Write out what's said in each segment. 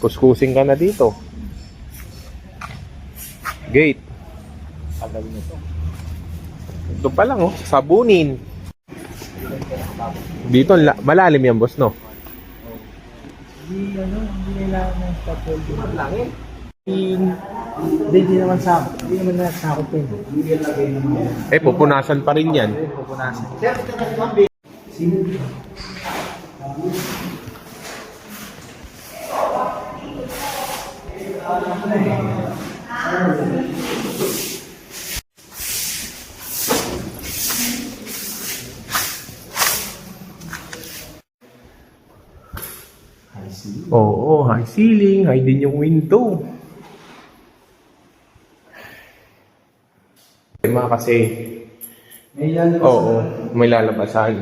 Kuskusin ka na dito. Gate. Tagal nito. Ito pa lang oh, sabunin. Dito, la- malalim yan boss, no? Hindi, ano, hindi kailangan ng stop holding. Langit. Hindi, hindi naman sa Hindi naman nasakop yun. Eh, pupunasan pa rin yan. Pupunasan. Oo, high ceiling, high din yung window. Tema kasi, May lalabas oo, may lalabasan.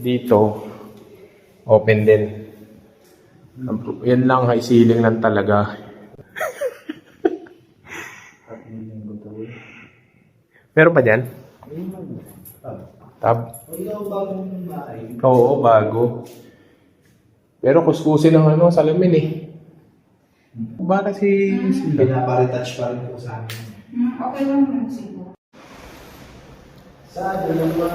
Dito, open din. Yan lang, high ceiling lang talaga. Meron pa dyan? Tab? Oo, bago. Pero kuskusin ng ano, salamin eh. Ba kasi sila? Pinaparetouch pa rin po sa amin. Hmm, okay lang naman siguro. Sa dalawa,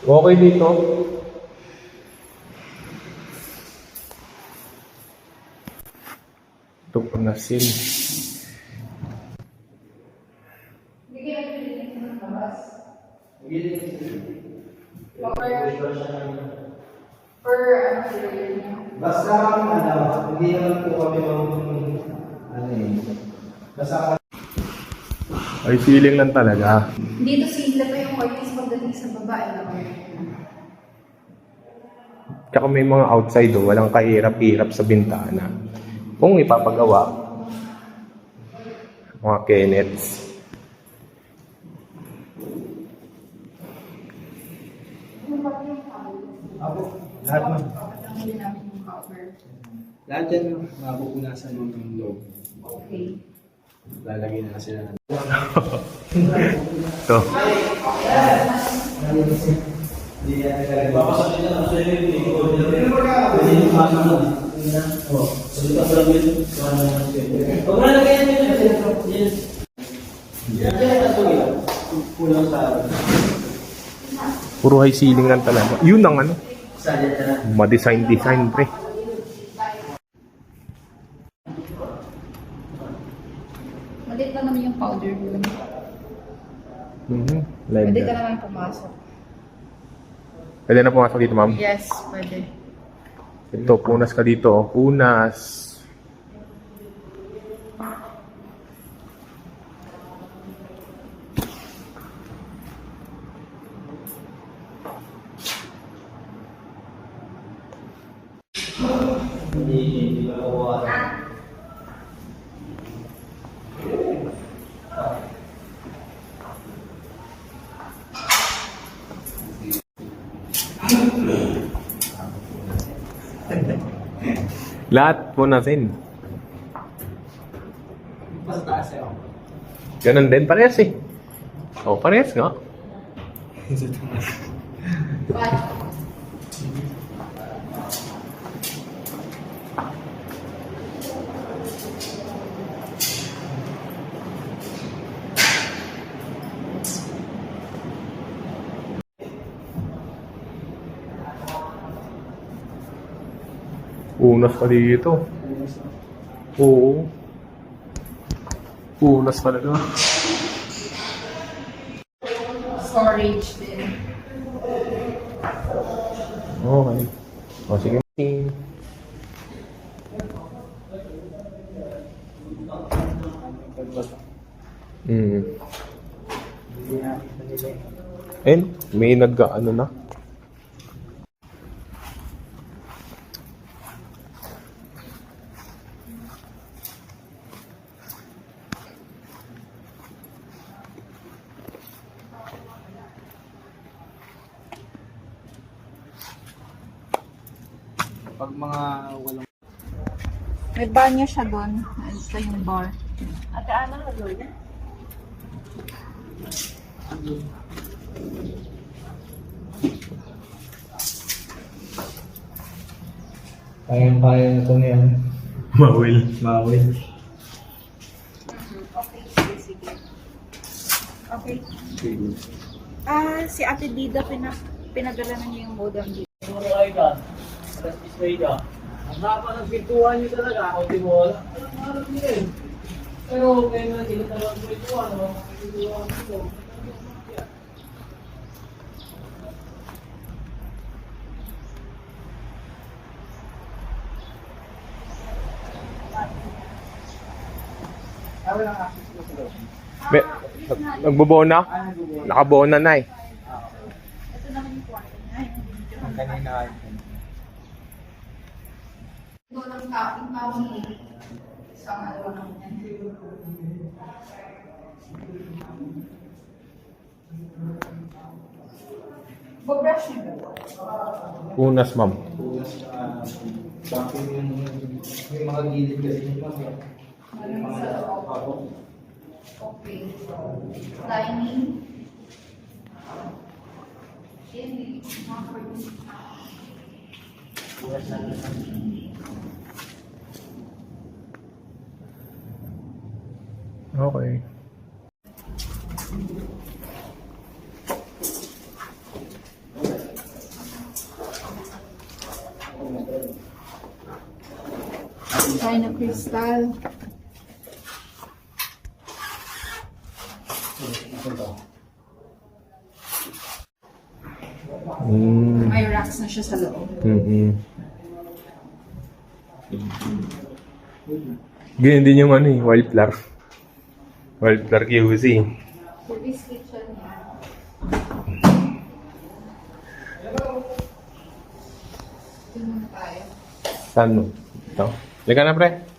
Okay dito. Ito po na sin. Hindi kaya pilitin ng labas. Okay. For ano basta ano, hindi naman po kami mag, ano eh, basta Ay, feeling lang talaga. Dito simple pa yung curtains pagdating sa babae lang. Tsaka may mga outside oh, walang kahirap-hirap sa bintana. Kung ipapagawa, mga Kennets. Ako, lahat ng, lahat yan mapupunasan mo ng loob. Okay. Lalagyan na sila ng So, Papasok nila ang sa'yo yung ikaw nila. Pwede yung mama mo. Oo. Salita ko lang yun. Naman sa'yo. Pag wala na kaya nyo, yes. Ang ito yun. Kulang sa puro high ceiling lang talaga. Yun ang ano, na. ma-design-design pre. Malit lang naman yung powder room. Mhm. Live Pwede ka na. naman pumasok. Pwede na pumasok dito, ma'am. Yes, pwede. Ito, punas ka dito. oh. Punas. Hindi, hindi ba kuha. Lahat punasin. Mas taas eh. Ganun din, parehas eh. Oh, parehas nga. Unas pa dito. Oo. Unas talaga. Storage din. Okay. O, sige. Hmm. Hindi na. And, may nag-ano na. Mga walang May banyo siya doon. Ito yung bar. Ate Ana, hello. Kayang-kaya na ito niyan. Mawil. Mawin. Okay, sige, sige. Okay. Ah, si Ate Dida, pinag pinadala na niya yung modem dito. Siguro kayo display ka. Ang pintuan niyo talaga. Ako di mo wala. Alam mo, alam niyo yun. Pero kayo na sila talaga ng pintuan. Ano mga pintuan. Be, nag- nagbubuo na? Nakabuo na na eh. Ito naman yung kwarto niya. yung video. Ito lang kapit pa ako ni isang ano lang yan. Babrush niyo ba? Unas, ma'am. Bakit yung yung mga gilid kasi yung mga sa. Okay. Lining. Hindi. Mga Okay. China crystal. Mm. May racks na siya sa loob. Mm-mm. Ganyan din yung ano eh, wildflower. Wildflower QC. Service kitchen tayo. Saan mo? Ito. Liga na, pre.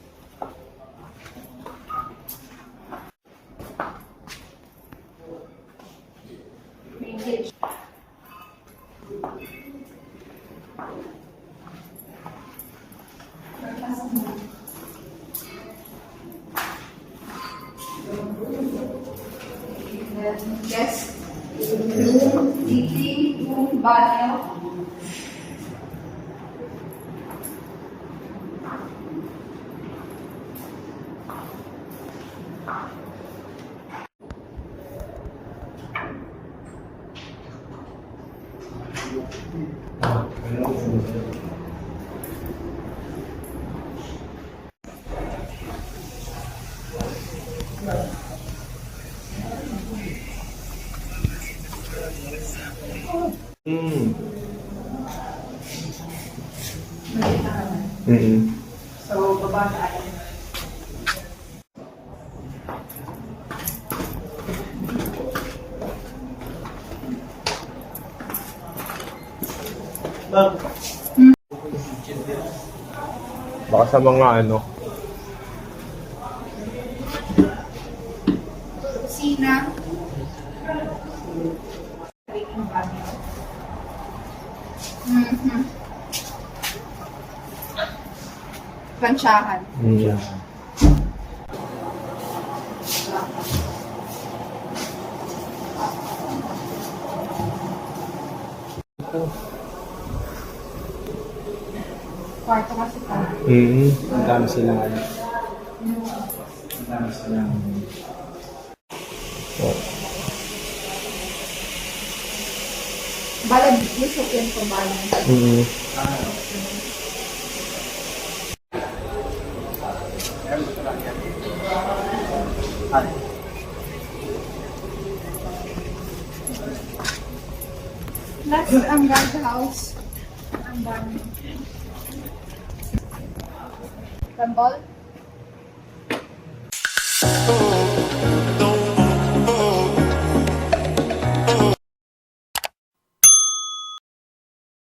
Then, guest room, TV, room, banyo. Mm-mm. So, baba tayo. Baka sa mga ano. Kusina. Plansyahan. Mm. Kwarto kasi pa. Mm. Ang dami silang ano. Ang dami silang Balad, gusto ko yung pabalo. Mm. Last, ang guard house. Ang dami. Tambol?